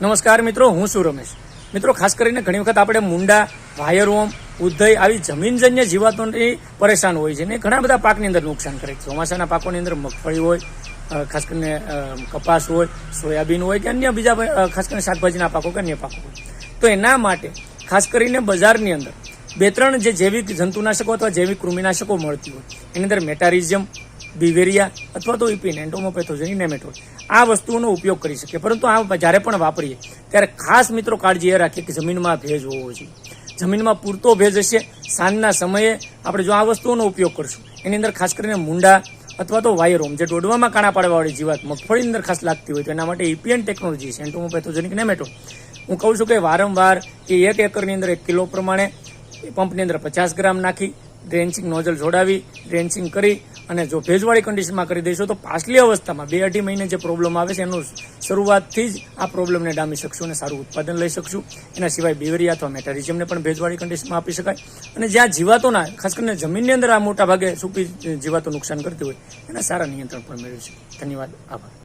નમસ્કાર મિત્રો, હું છું રમેશ. મિત્રો, ખાસ કરીને ઘણી વખત આપણે મુંડા વાયરવોમ ઉદય આવી જમીનજન્ય જીવાતોની પરેશાન હોય છે ને ઘણા બધા પાકની અંદર નુકસાન કરે છે. ચોમાસાના પાકોની અંદર મગફળી હોય ખાસ કરીને કપાસ હોય, સોયાબીન હોય કે અન્ય બીજા ખાસ કરીને શાકભાજીના પાકો કે અન્ય પાકો હોય. તો એના માટે ખાસ કરીને બજારની અંદર બે ત્રણ જે જૈવિક જંતુનાશકો અથવા જૈવિક કૃમિનાશકો મળતી હોય, એની અંદર મેટારિઝમ, બિવેરિયા અથવા તો ઇપિન એન્ટોમોપેથોજન નેમેટોડ, આ વસ્તુઓનો ઉપયોગ કરી શકીએ પરંતુ આ જ્યારે પણ વાપરીએ, ત્યારે ખાસ મિત્રો કાળજી એ રાખીએ કે જમીનમાં ભેજ હોવો જોઈએ. જમીનમાં પૂરતો ભેજ હશે, સાંજના સમયે આપણે જો આ વસ્તુઓનો ઉપયોગ કરશું, એની અંદર ખાસ કરીને મુંડા અથવા તો વાયરોમ, જે ડોડવામાં કાણા પાડવાવાળી જીવાત, મગફળીની અંદર ખાસ લાગતી હોય તો એના માટે ઇપીએન ટેકનોલોજી છે એન્ટોમોપેથોજેનિક નેમેટોડ. હું કહું છું કે વારંવાર કે એક એકરની અંદર એક કિલો પ્રમાણે એ પંપની અંદર પચાસ ગ્રામ નાખી, ડ્રેન્ચિંગ નોઝલ જોડાવી, ડ્રેન્ચિંગ કરી અને જો ભેજવાળી કન્ડિશનમાં કરી દઈશું તો પાછલી અવસ્થામાં બે અઢી મહિને જે પ્રોબ્લેમ આવે છે એનું શરૂઆતથી જ આ પ્રોબ્લેમને ડામી શકશું અને સારું ઉત્પાદન લઈ શકશું. એના સિવાય બેવરિયા અથવા મેટારિઝમને પણ ભેજવાળી કન્ડિશનમાં આપી શકાય. અને જ્યાં જીવાતોના, ખાસ કરીને જમીનની અંદર આ મોટા ભાગે સૂકી જીવાતો નુકસાન કરતી હોય, એના સારા નિયંત્રણ પણ મેળવી છે ધન્યવાદ, આભાર.